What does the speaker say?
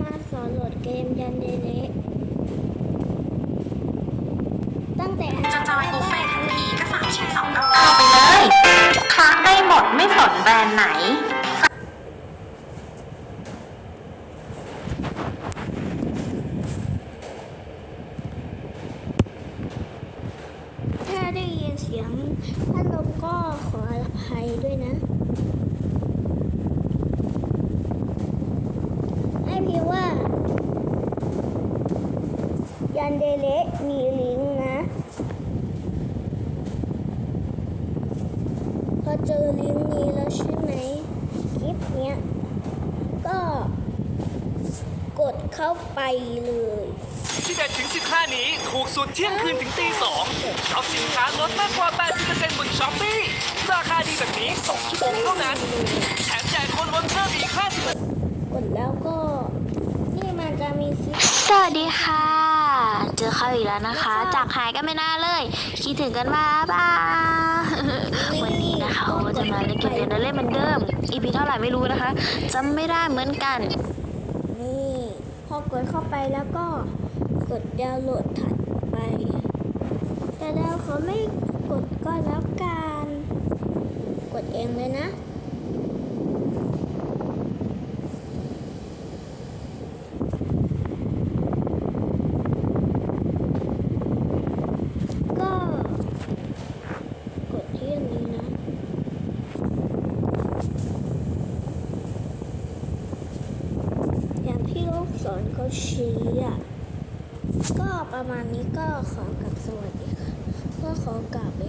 มาสอนโหลดเกมยันเดเละตั้งแต่อันจะจอยบุฟเฟ่ทั้งทีก็สามชิ้นสองร้อยเข้าไปเลยครั้งได้หมดไม่สนแบรนด์ไหน ถ้าได้ยินเสียงพัดลมก็ขออภัยด้วยนะ ให้พิมพ์ว่า ยั นเดเละมีลิงก์นะ พอเจอลิงก์นี้แล้วใช่ไหมคลิปเนี้ย ก็กดเข้าไปเลยที่เด็ดถึง15 นี้ ถูกสุดเที่ยงคืนถึงตี2ช็อปสินค้าลดมากกว่า 80%บนช้อปปี้ราคาดีแบบนี้ 2 ชั่วโมงเท่านั้น แถมแจกคนวนเพิ่มอีก50กดแล้วก็ นี่มันจะมีคลิป สวัสดีค่ะเจ อเขาอีกแล้วนะคะ จากหายกันไม่น่าเลย คิดถึงกันมาบ้าวันนี้นะคะเราก็จะมาเล่นเกมเดียวกันเล่นเหมือนเดิมอีพีเท่าไหร่ไม่รู้นะคะจำไม่ได้เหมือนกัน นี่พอกดเข้าไปแล้วก็กดดาวน์โหลดถัดไป แต่ดาวเขาไม่กดก็แล้วกัน กดเองเลยนะ ก็กดที่อันนี้นะ อย่าง ที่ลูกศรเขาชี้อะก็ประมาณนี้ก็ขอกลับสวัสดีค่ะก็ขอกลับไป